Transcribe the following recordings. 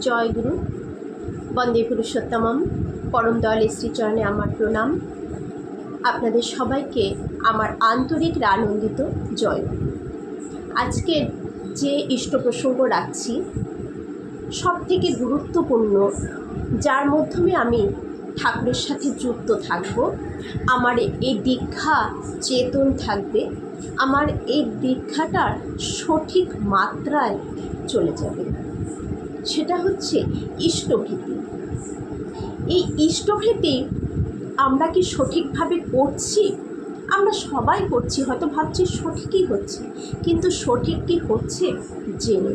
জয় গুরু বন্দে পুরুষোত্তমম, পরম দয়াল শ্রীচরণে আমার প্রণাম। আপনাদের সবাইকে আমার আন্তরিক আনন্দিত জয়। গুরু। আজকের যে ইষ্ট প্রসঙ্গ রাখছি সব থেকে গুরুত্বপূর্ণ, যার মাধ্যমে আমি ঠাকুরের সাথে যুক্ত থাকব। আমার এই দীক্ষা চেতন থাকবে, আমার এই দীক্ষাটার সঠিক মাত্রায় চলে যাবে। সেটা হচ্ছে ইষ্টভীতি এই ইষ্টভীতি আমরা কি সঠিকভাবে করছি? আমরা সবাই করছি, হয়তো ভাবছি সঠিকই হচ্ছে, কিন্তু সঠিক কি হচ্ছে জেনে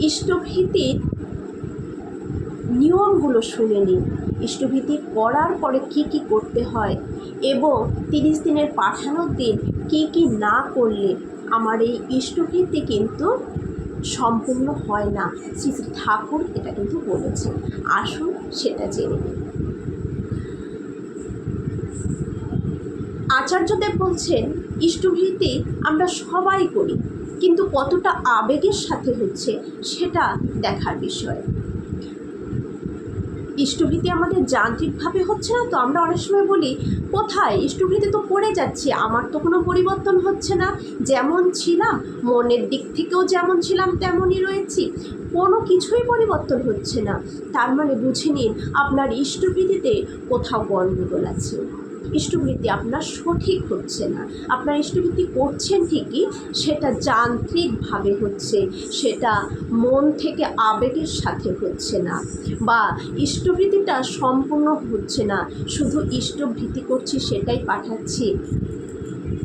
ইষ্টভীতির নিয়মগুলো শুনে নিন ইষ্টভীতি করার পরে কি কি করতে হয় এবং তিরিশ দিনের পাঠানোর দিন কি কি না করলে আমার এই ইষ্টভীতি কিন্তু সম্পূর্ণ হয় না। শ্রী শ্রী ঠাকুর এটা কিন্তু বলেছেন। আসুন সেটা জেনে আচার্যদেব বলছেন, ইষ্টভৃতি আমরা সবাই করি, কিন্তু কতটা আবেগের সাথে হচ্ছে সেটা দেখার বিষয়। ইষ্টভীতি আমাদের যান্ত্রিকভাবে হচ্ছে না? তো আমরা অনেক সময় বলি, কোথায়? ইষ্টভৃতি তো পড়ে যাচ্ছি। আমার তো কোনো পরিবর্তন হচ্ছে না। যেমন ছিলাম, মনের দিক থেকেও যেমন ছিলাম, তেমনই রয়েছি। কোনো কিছুই পরিবর্তন হচ্ছে না। তার মানে বুঝে নিন, আপনার ইষ্টভীতিতে কোথাও গণ্ডগোল আছে। ইষ্টবৃত্তি আপনার সঠিক হচ্ছে না। আপনার ইষ্টবৃত্তি করছেন ঠিকই, সেটা যান্ত্রিকভাবে হচ্ছে, সেটা মন থেকে আবেগের সাথে হচ্ছে না। বা ইষ্টবৃত্তিটা সম্পূর্ণ হচ্ছে না, শুধু ইষ্টভীতি করছি সেটাই পাঠাচ্ছি।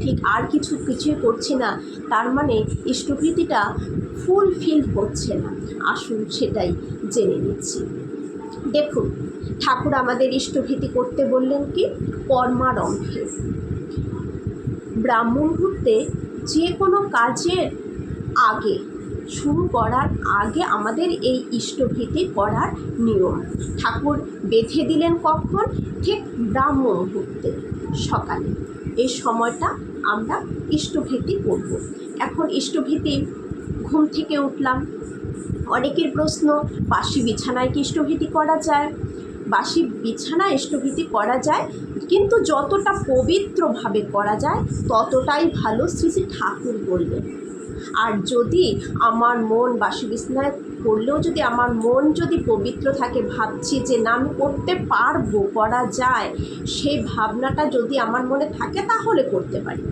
ঠিক আর কিছু কিছুই করছি না, তার মানে ইষ্টভীতিটা ফুলফিল হচ্ছে না। আসুন সেটাই জেনে নিচ্ছি। দেখুন, ঠাকুর আমাদের ইষ্টভীতি করতে বললেন কি? কর্মারম্ভে। ব্রাহ্মণ মুহূর্তে যে কোনো কাজের আগে, শুরু করার আগে আমাদের এই ইষ্টভীতি করার নিয়ম। ঠাকুর বেঁধে দিলেন কখন? ঠিক ব্রাহ্ম মুহূর্তে সকালে। এই সময়টা আমরা ইষ্টভীতি করব। এখন ইষ্টভীতি ঘুম থেকে উঠলাম। অনেকের প্রশ্ন, বাসি বিছানায় কি ইষ্টভীতি করা যায়? বাসি বিছানা ইষ্টভীতি করা যায়, কিন্তু যতটা পবিত্রভাবে করা যায়, ততটাই ভালো শ্রী শ্রী ঠাকুর বললেন। আর যদি আমার মন বাসি বিছানায় করলেও যদি আমার মন যদি পবিত্র থাকে, ভাবছি যে না, আমি করতে পারব, করা যায়, সেই ভাবনাটা যদি আমার মনে থাকে, তাহলে করতে পারি।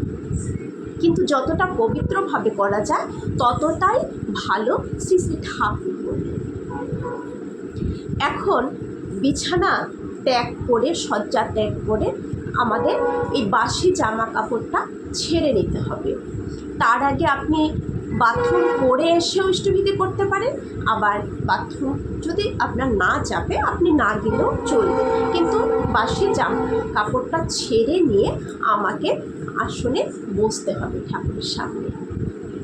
কিন্তু যতটা পবিত্রভাবে করা যায়, ততটাই ভালো শ্রী শ্রী ঠাকুর এখন বিছানা ত্যাগ করে, শয্যা ত্যাগ করে আমাদের এই বাসি জামা কাপড়টা ছেড়ে নিতে হবে। তার আগে আপনি বাথরুম করে এসেও ইষ্টভিতি করতে পারেন। আবার বাথরুম যদি আপনার না চাপে, আপনি না গেলেও চলবে। কিন্তু বাসি জাম কাপড়টা ছেড়ে নিয়ে আমাকে আসনে বসতে হবে ঠাকুরের সামনে।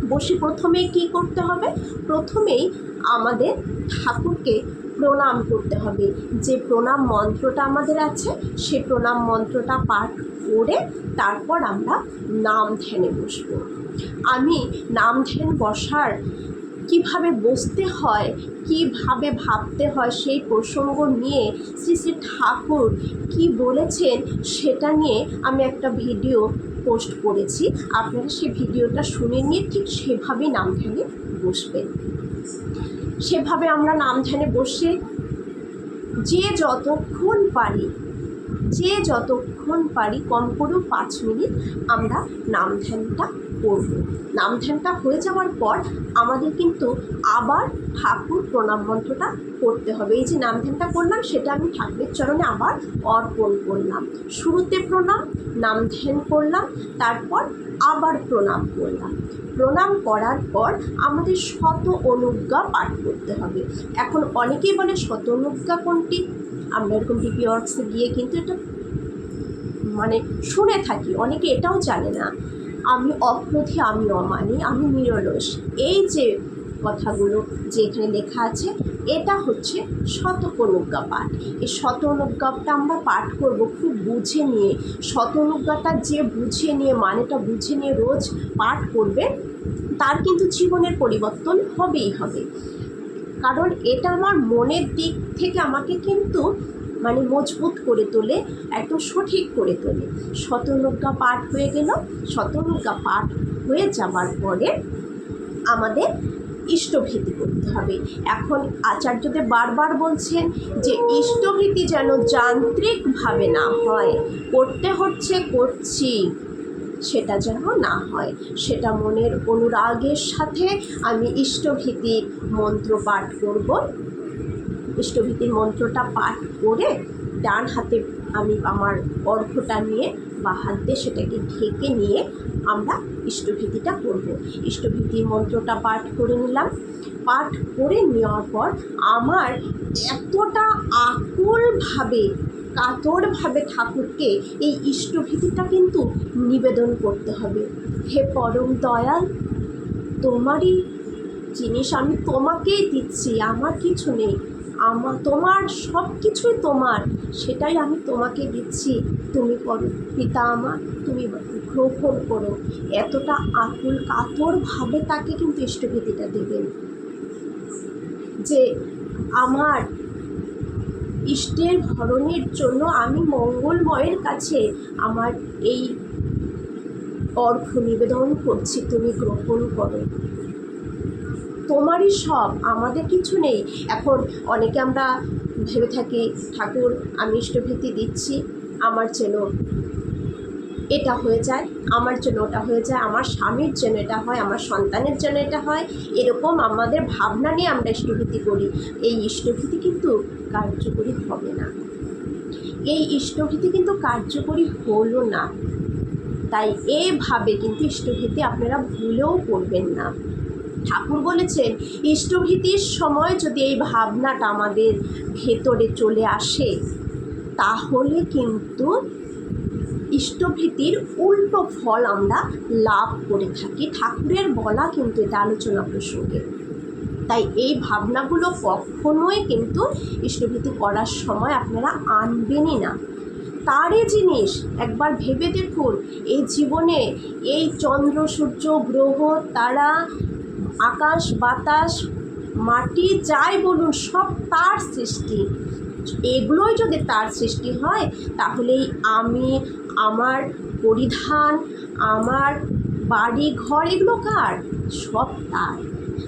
বসে প্রথমে কি করতে হবে? প্রথমেই আমাদের ঠাকুরকে প্রণাম করতে হবে। যে প্রণাম মন্ত্রটা আমাদের আছে, সে প্রণাম মন্ত্রটা পাঠ করে তারপর আমরা নাম ধ্যানে বসবো। আমি নাম ধ্যান বসার কীভাবে বসতে হয়, কীভাবে ভাবতে হয় সেই প্রসঙ্গ নিয়ে শ্রী শ্রী ঠাকুর কি বলেছেন সেটা নিয়ে আমি একটা ভিডিও পোস্ট করেছি। আপনারা সেই ভিডিওটা শুনে নিয়ে ঠিক সেভাবেই নাম ধ্যানে বসবেন। সেভাবে আমরা নাম ধ্যানে বসে যে যতক্ষণ পারি, যে যতক্ষণ পারি কম করেও পাঁচ মিনিট আমরা নাম ধ্যানটা করব নাম ধ্যানটা হয়ে যাওয়ার পর আমাদের কিন্তু আবার ঠাকুর প্রণাম মন্ত্রটা করতে হবে। এই যে নাম ধ্যানটা করলাম সেটা আমি ঠাকুরের চরণে আবার অর্পণ করলাম। শুরুতে প্রণাম নাম ধ্যান করলাম তারপর আবার প্রণাম করলাম। প্রণাম করার পর আমাদের শত অনুজ্ঞা পাঠ করতে হবে। এখন অনেকেই বলে শত অনুজ্ঞা কোনটি? আমরা এরকম ডিপি ওয়ার্কসে গিয়ে কিন্তু এটা মানে শুনে থাকি, অনেকে এটাও জানে না। আমি অক্রোধী আমি অমানি, আমি নিরলস। এই যে কথাগুলো যে এখানে লেখা আছে, এটা হচ্ছে শত অনুজ্ঞা পাঠ এই শত অনুজ্ঞাটা আমরা পাঠ করব খুব বুঝে নিয়ে। শত অনুজ্ঞাটা যে বুঝে নিয়ে, মানেটা বুঝে নিয়ে রোজ পাঠ করবে, তার কিন্তু জীবনের পরিবর্তন হবেই হবে। কারণ এটা আমার মনের দিক থেকে আমাকে কিন্তু মানে মজবুত করে তোলে একদম সঠিক করে তোলে। শতনুজ্ঞা পাঠ হয়ে গেল। শতনুজ্ঞা পাঠ হয়ে যাওয়ার পরে আমাদের ইষ্টভীতি করতে হবে। এখন আচার্যদের বারবার বলছেন যে, ইষ্টভীতি যেন যান্ত্রিকভাবে না হয়, করতে হচ্ছে, করছি, সেটা যেন না হয়। সেটা মনের অনুরাগের সাথে আমি ইষ্টভীতি মন্ত্র পাঠ করব। ইষ্টভীতির মন্ত্রটা পাঠ করে ডান হাতে আমি আমার অর্ঘ্যটা নিয়ে বা হাতে সেটাকে ঢেকে নিয়ে আমরা ইষ্টভীতিটা করব। ইষ্টভীতির মন্ত্রটা পাঠ করে নিলাম। পাঠ করে নেওয়ার পর আমার এতটা আকুলভাবে, কাতরভাবে ঠাকুরকে এই ইষ্টভীতিটা কিন্তু নিবেদন করতে হবে। হে পরম দয়াল, তোমারই জিনিস আমি তোমাকেই দিচ্ছি, আমার কিছু নেই। আমার, তোমার সব কিছুই তোমার। সেটাই আমি তোমাকে দিচ্ছি। তুমি করো, পিতা আমার, তুমি গ্রহণ করো। এতটা আকুল কাতরভাবে তাকে কিন্তু ইষ্টভীতিটা দেবেন। যে আমার ইষ্টের ভরণের জন্য আমি মঙ্গলময়ের কাছে আমার এই অর্ঘ্য নিবেদন করছি, তুমি গ্রহণ করো। তোমারই সব, আমাদের কিছু নেই। এখন অনেকে আমরা ভেবে থাকি, ঠাকুর, আমি ইষ্টভীতি দিচ্ছি, আমার যেন এটা হয়ে যায়, আমার জন্য ওটা হয়ে যায়, আমার স্বামীর জন্য এটা হয়, আমার সন্তানের জন্য এটা হয়। এরকম আমাদের ভাবনা নিয়ে আমরা ইষ্টভীতি করি। এই ইষ্টভীতি কিন্তু কার্যকরী হবে না। এই ইষ্টভীতি কিন্তু কার্যকরী হলো না। তাই এভাবে কিন্তু ইষ্টভীতি আপনারা ভুলেও করবেন না। ঠাকুর বলেছেন, ইষ্টভীতির সময় যদি এই ভাবনাটা আমাদের ভেতরে চলে আসে, তাহলে কিন্তু ইষ্টভীতির উল্টো ফল আমরা লাভ করে থাকি। ঠাকুরের বলা কিন্তু এটা আলোচনা প্রসঙ্গে। তাই এই ভাবনাগুলো কখনোই কিন্তু ইষ্টভীতি করার সময় আপনারা আনবেনই না। তারই জিনিস, একবার ভেবে দেখুন, এই জীবনে এই চন্দ্র, সূর্য, গ্রহ, তারা আকাশ, বাতাস, মাটি, যাই বলুন, সব তার সৃষ্টি। এগুলোই যদি তার সৃষ্টি হয়, তাহলেই আমি, আমার পরিধান, আমার বাড়ি, ঘর, এগুলো কার? সব তার।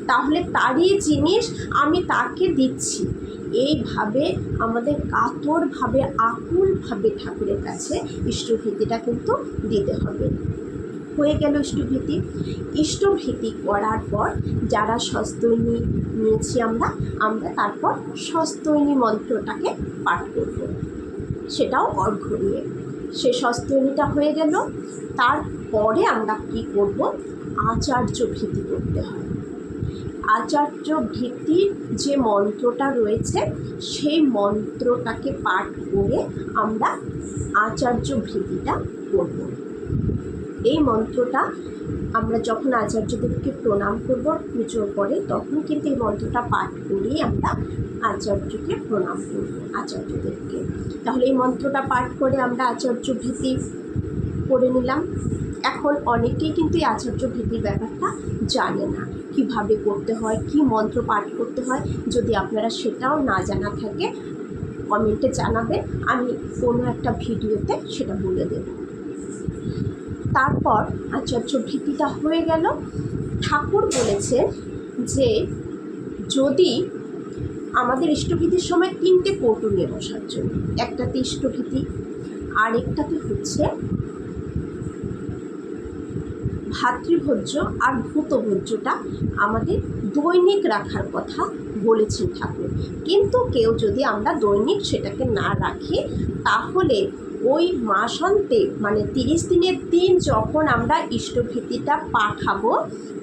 তাহলে তারই জিনিস আমি তাকে দিচ্ছি। এইভাবে আমাদের কাতরভাবে, আকুলভাবে ঠাকুরের কাছে ইষ্টভীতিটা কিন্তু দিতে হবে। হয়ে গেল ইষ্টভীতি। ইষ্টভীতি করার পর যারা সস্তৈনী নিয়েছি আমরা আমরা তারপর সস্তৈনী মন্ত্রটাকে পাঠ করব। সেটাও অর্ঘ্য নিয়ে সে সস্তৈনীটা হয়ে গেল। তারপরে আমরা কি করব? আচার্য ভীতি করতে হয়। আচার্য ভীতির যে মন্ত্রটা রয়েছে, সেই মন্ত্রটাকে পাঠ করে আমরা আচার্য ভীতিটা করব। এই মন্ত্রটা আমরা যখন আচার্যদেবকে প্রণাম করব পুজো পরে, তখন কিন্তু এই মন্ত্রটা পাঠ করেই আমরা আচার্যকে প্রণাম করব আচার্যদেবকে তাহলে এই মন্ত্রটা পাঠ করে আমরা আচার্য ভীতি করে নিলাম। এখন অনেকেই কিন্তু এই আচার্য ভীতির ব্যাপারটা জানে না। কীভাবে করতে হয়, কি মন্ত্র পাঠ করতে হয়, যদি আপনারা সেটাও না জানা থাকে, কমেন্টে জানাবেন। আমি কোনো একটা ভিডিওতে সেটা বলে দেব। তারপর আচার্য ভীতিটা হয়ে গেল। ঠাকুর বলেছেন যে, যদি আমাদের ইষ্টভীতির সময় তিনটে কৌটো নিয়ে বসার জন্য, একটাতে ইষ্টভীতি, আরেকটাতে হচ্ছে ভাতৃভোজ্য আর ভূতভোজ্যটা আমাদের দৈনিক রাখার কথা বলেছেন ঠাকুর। কিন্তু কেউ যদি আমরা দৈনিক সেটাকে না রাখি, তাহলে ওই মাসান্তে মানে তিরিশ দিনের দিন যখন আমরা ইষ্টভীতিটা পাঠাবো,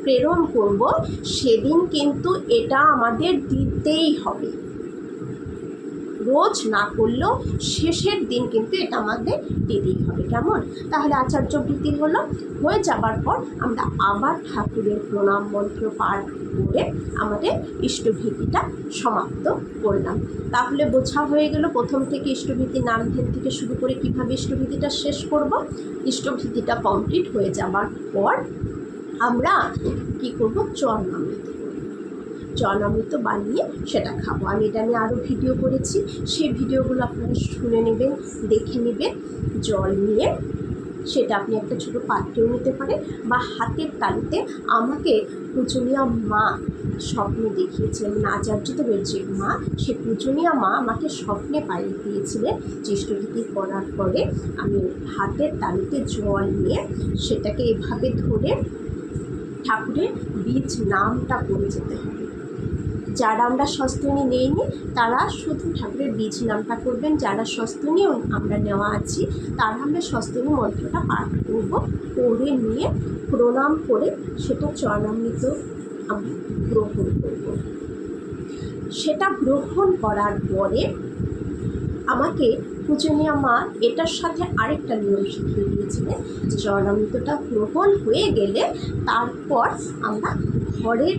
প্রেরণ করব, সেদিন কিন্তু এটা আমাদের দিতেই হবে। রোজ না করলেও শেষের দিন কিন্তু এটা আমাদের দিতেই হবে। কেমন? তাহলে আচার্য ভীতি হলো, হয়ে যাবার পর আমরা আবার ঠাকুরের প্রণাম মন্ত্র পাঠ করে আমাদের ইষ্টভীতিটা সমাপ্ত করলাম। তাহলে বোঝা হয়ে গেল প্রথম থেকে ইষ্টভীতি নাম ধ্যান থেকে শুরু করে কীভাবে ইষ্টভীতিটা শেষ করব। ইষ্টভীতিটা কমপ্লিট হয়ে যাবার পর আমরা কি করব? চরণামৃত জলামৃত বানিয়ে সেটা খাব। আমি এটা নিয়ে আরও ভিডিও করেছি। সেই ভিডিওগুলো আপনারা শুনে নেবেন, দেখে নেবেন, জল নিয়ে। সেটা আপনি একটা ছোটো পাত্রেও নিতে পারেন বা হাতের তালুতে। আমাকে পূজনীয় মা স্বপ্নে দেখিয়েছিলেন আচার্যদেবের যে মা। সে পূজনীয় মা আমাকে স্বপ্নে পাইয়ে দিয়েছিলেন চেষ্টভীতি করার পরে। আমি হাতের তালুতে জল নিয়ে সেটাকে এভাবে ধরে ঠাকুরের বীজ নামটা পড়ে যেতে হবে। যারা আমরা সস্তনী নেইনি তারা শুধু ঠাকুরের বীজ নামটা করবেন, যারা সস্তনী আমরা নেওয়া আছি, তারা আমরা সস্তনী মন্ত্রটা পাঠ করব করে নিয়ে প্রণাম করে সেটা চরণামৃত আমরা গ্রহণ করব। সেটা গ্রহণ করার পরে আমাকে পূজনীয় মা এটার সাথে আরেকটা নিয়ম শিখিয়ে দিয়েছিলেন যে চরণামৃতটা গ্রহণ হয়ে গেলে তারপর আমরা ঘরের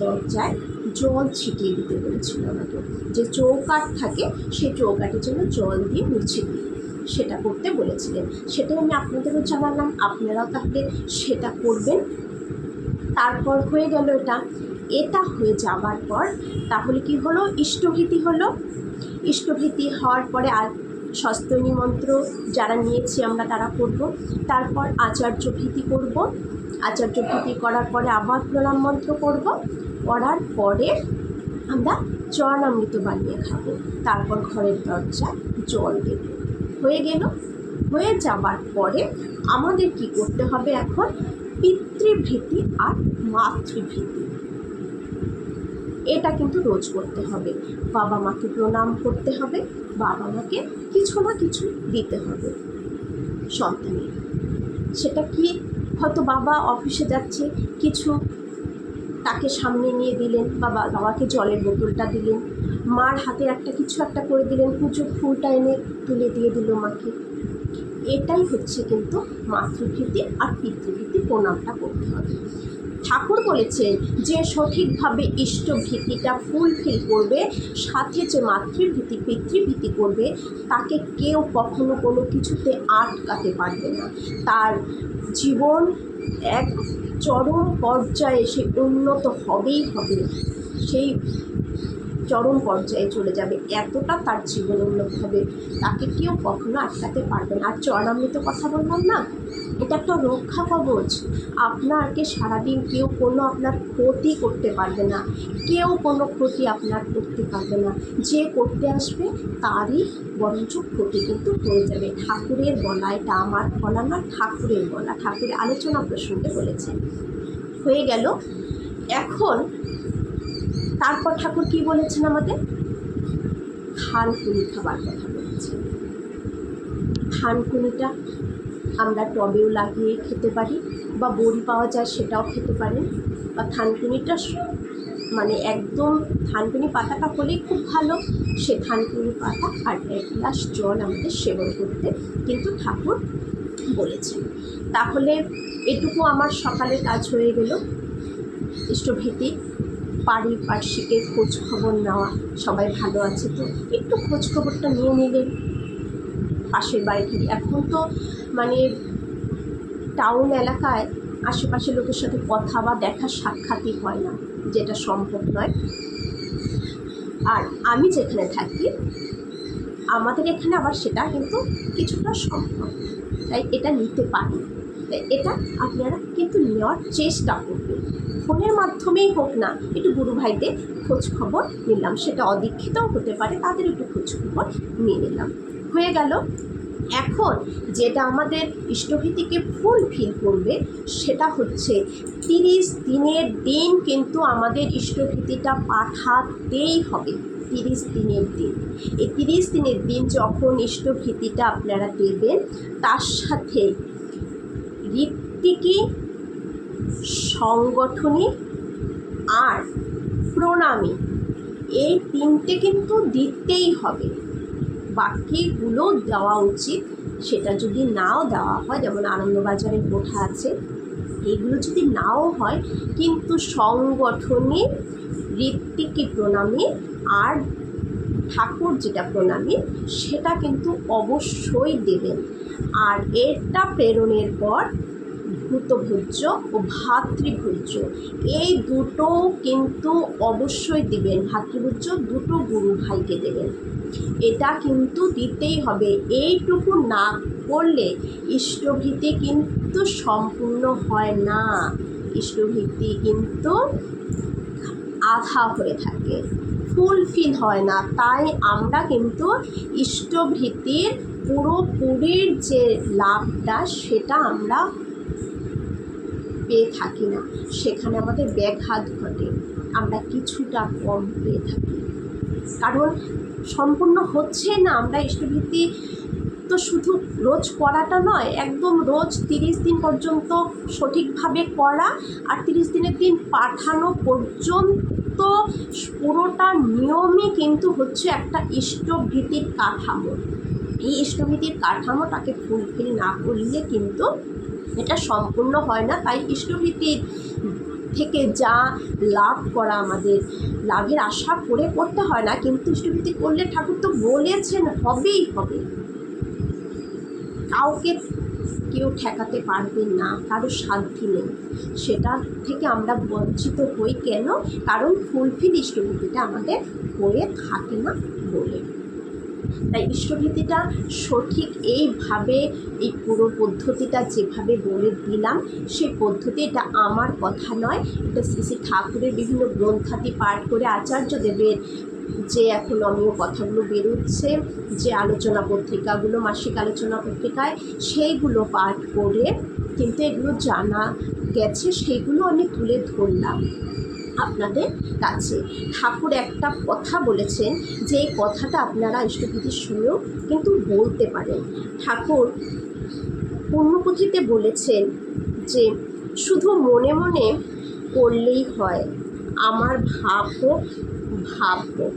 দরজায় জল ছিটিয়ে দিতে বলেছিল আমাকে। যে চৌকাঠ থাকে, সেই চৌকাঠের জন্য জল দিয়ে মুছে দিই। সেটা করতে বলেছিলেন। সেটাই আমি আপনাদেরও জানালাম, আপনারাও তাহলে সেটা করবেন। তারপর হয়ে গেল এটা। এটা হয়ে যাওয়ার পর তাহলে কি হলো? ইষ্টভীতি হলো। ইষ্টভীতি হওয়ার পরে আর সস্তনী মন্ত্র যারা নিয়েছি আমরা তারা করব। তারপর আচার্য ভীতি করব। আচার্য ভীতি করার পরে আবার প্রণাম মন্ত্র করব। করার পরে আমরা চরণামৃত বানিয়ে খাব। তারপর ঘরের দরজা জল দেব। হয়ে গেল। হয়ে যাবার পরে আমাদের কি করতে হবে এখন? পিতৃভীতি আর মাতৃভীতি। এটা কিন্তু রোজ করতে হবে। বাবা মাকে প্রণাম করতে হবে। বাবা মাকে কিছু না কিছু দিতে হবে। সন্তানের। সেটা কি? হয়তো বাবা অফিসে যাচ্ছে, কিছু তাকে সামনে নিয়ে দিলেন বা বাবাকে জলের বোতলটা দিলেন। মার হাতে একটা কিছু একটা করে দিলেন পুজোর ফুলটা এনে তুলে দিয়ে দিল মাকে। এটাই হচ্ছে কিন্তু মাতৃভীতি আর পিতৃভীতি প্রণামটা করতে হবে। ঠাকুর বলেছেন যে সঠিকভাবে ইষ্টভীতিটা ফুলফিল করবে, সাথে যে মাতৃভীতি পিতৃভীতি করবে, তাকে কেউ কখনো কোনো কিছুতে আটকাতে পারবে না। তার জীবন এক চরম পর্যায়ে সে উন্নত হবেই হবে। সেই চরম পর্যায়ে চলে যাবে। এতটা তার জীবন উন্নত হবে। তাকে কেউ কখনো আটকাতে পারবে না। আর চরণামৃত কথা বললাম না। এটা একটা রক্ষা কবচ। আপনাকে সারাদিন কেউ কোনো আপনার ক্ষতি করতে পারবে না। কেউ কোনো ক্ষতি আপনার করতে পারবে না। যে করতে আসবে, তারই বরঞ্চ ক্ষতি কিন্তু হয়ে যাবে। ঠাকুরের বলা এটা আমার বলা না, ঠাকুরের বলা ঠাকুরের আলোচনা প্রসঙ্গে বলেছেন। হয়ে গেল। এখন তারপর ঠাকুর কি বলেছেন আমাদের? থানকুনি খাবার কথা বলেছেন। থানকুনিটা আমরা টবেও লাগিয়ে খেতে পারি বা বড়ি পাওয়া যায় সেটাও খেতে পারেন। বা থানকুনিটা মানে একদম থানকুনি পাতাটা হলেই খুব ভালো। সে থানকুনি পাতা আর এক গ্লাস জল আমাদের সেবন করতে কিন্তু ঠাকুর বলেছেন। তাহলে এটুকু আমার সকালে কাজ হয়ে গেল। ইষ্টভীতি পারিপার্শ্বিকের খোঁজ খবর নেওয়া। সবাই ভালো আছে তো? একটু খোঁজ খবরটা নিয়ে নিলেন। পাশের বাড়িতে। এখন তো মানে টাউন এলাকায় আশেপাশের লোকের সাথে কথা বা দেখা সাক্ষাৎই হয় না, যেটা সম্ভব নয়। আর আমি যেখানে থাকি, আমাদের এখানে আবার সেটা কিন্তু কিছুটা সম্ভব, তাই এটা নিতে পারি। তাই এটা আপনারা কিন্তু নেওয়ার চেষ্টা করবেন। ফোনের মাধ্যমেই হোক না, একটু গুরু ভাইদের খোঁজ খবর নিলাম, সেটা অদীক্ষিতও হতে পারে, তাদের একটু খোঁজ খবর নিয়ে নিলাম। হয়ে গেল। এখন যেটা আমাদের ইষ্টভীতিকে ফুলফিল করবে, সেটা হচ্ছে তিরিশ দিনের দিন কিন্তু আমাদের ইষ্টভীতিটা পাঠাতেই হবে, তিরিশ দিনের দিন। এই তিরিশ দিনের দিন যখন ইষ্টভীতিটা আপনারা দেবেন, তার সাথে ঋত্বিকী সংগঠনী আর প্রণামী, এই তিনটে কিন্তু দিতেই হবে। বাকিগুলো দেওয়া উচিত। সেটা যদি নাও দেওয়া হয়, যেমন আনন্দবাজারের কোঠা আছে, এগুলো যদি নাও হয়, কিন্তু সংগঠনে ঋত্বিকী প্রণামী আর ঠাকুর যেটা প্রণামী, সেটা কিন্তু অবশ্যই দেবেন। আর এটা প্রেরণের পর মৃতভোজ্য ও ভাতৃভোজ্য। এই দুটো কিন্তু অবশ্যই দিবেন, ভাতৃভোজ্য দুটো গুরু ভাইকে দেবেন। এটা কিন্তু দিতেই হবে। এইটুকু না করলে ইষ্টভীতি কিন্তু সম্পূর্ণ হয় না। ইষ্টভীতি কিন্তু আধা হয়ে থাকে। ফুলফিল হয় না। তাই আমরা কিন্তু ইষ্টভীতির পুরোপুরির যে লাভটা সেটা আমরা পেয়ে থাকি না। সেখানে আমাদের ব্যাঘাত ঘটে। আমরা কিছুটা কম পেয়ে থাকি। কারণ সম্পূর্ণ হচ্ছে না। আমরা ইষ্টভীতি তো শুধু রোজ করাটা নয়, একদম রোজ তিরিশ দিন পর্যন্ত সঠিকভাবে করা আর তিরিশ দিনের দিন পাঠানো পর্যন্ত পুরোটা নিয়মই কিন্তু হচ্ছে একটা ইষ্টভীতির কাঠামো। এই ইষ্টভীতির কাঠামোটাকে ফুলফিল না করলে কিন্তু এটা সম্পূর্ণ হয় না। তাই ইষ্টভীতির থেকে যা লাভ করা আমাদের লাভের আশা করে করতে হয় না, কিন্তু ইষ্টভীতি করলে ঠাকুর তো বলেছেন, হবেই হবে। কাউকে কেউ ঠেকাতে পারবে না, কারও শান্তি নেই। সেটা থেকে আমরা বঞ্চিত হই কেন? কারণ ফুলফিল ইষ্টভীতিটা আমাদের হয়ে থাকে না বলে। তাই ইষ্টভীতিটা সঠিক এইভাবে, এই পুরো পদ্ধতিটা যেভাবে বলে দিলাম, সেই পদ্ধতি এটা আমার কথা নয়। এটা শ্রী শ্রী ঠাকুরের বিভিন্ন গ্রন্থাদি পাঠ করে আচার্য দেবের যে এখন অমীয় কথাগুলো বেরোচ্ছে, যে আলোচনা পত্রিকাগুলো, মাসিক আলোচনা পত্রিকায়, সেইগুলো পাঠ করে কিন্তু এগুলো জানা গেছে, সেইগুলো আমি তুলে ধরলাম। আপনাদের কাছে। ঠাকুর একটা কথা বলেছেন যে এই কথাটা আপনারা ইষ্টভীতির শুনেও কিন্তু বলতে পারেন। ঠাকুর পূর্ণপুঁথিতে বলেছেন যে, শুধু মনে মনে করলেই হয়। আমার ভাব হোক ভাব হোক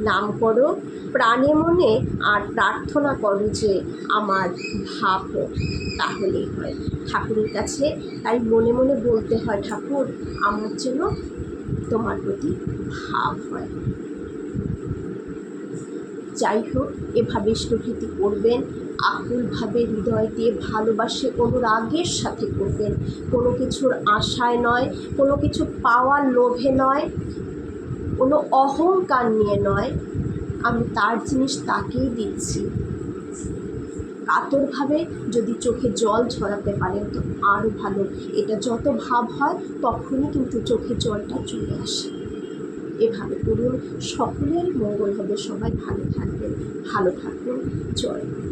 নাম করো, প্রাণে মনে আর প্রার্থনা করো যে আমার ভাব হোক তাহলেই হয়। ঠাকুরের কাছে তাই মনে মনে বলতে হয়, ঠাকুর, আমার যেন তোমার প্রতি ভাব হয়। যাই হোক এভাবে ইষ্টভীতি করবেন, আকুলভাবে হৃদয় দিয়ে ভালোবাসে অনুরাগের সাথে করবেন। কোনো কিছুর আশায় নয়, কোনো কিছু পাওয়ার লোভে নয়, কোনো অহংকার নিয়ে নয়। আমি তার জিনিস তাকেই দিচ্ছি। কাতরভাবে যদি চোখে জল ছড়াতে পারেন তো আরও ভালো। এটা যত ভাব হয়, তখনই কিন্তু চোখে জলটা চলে আসে। এভাবে করুন। সকলের মঙ্গল হবে। সবাই ভালো থাকবেন। ভালো থাকুন। জয়।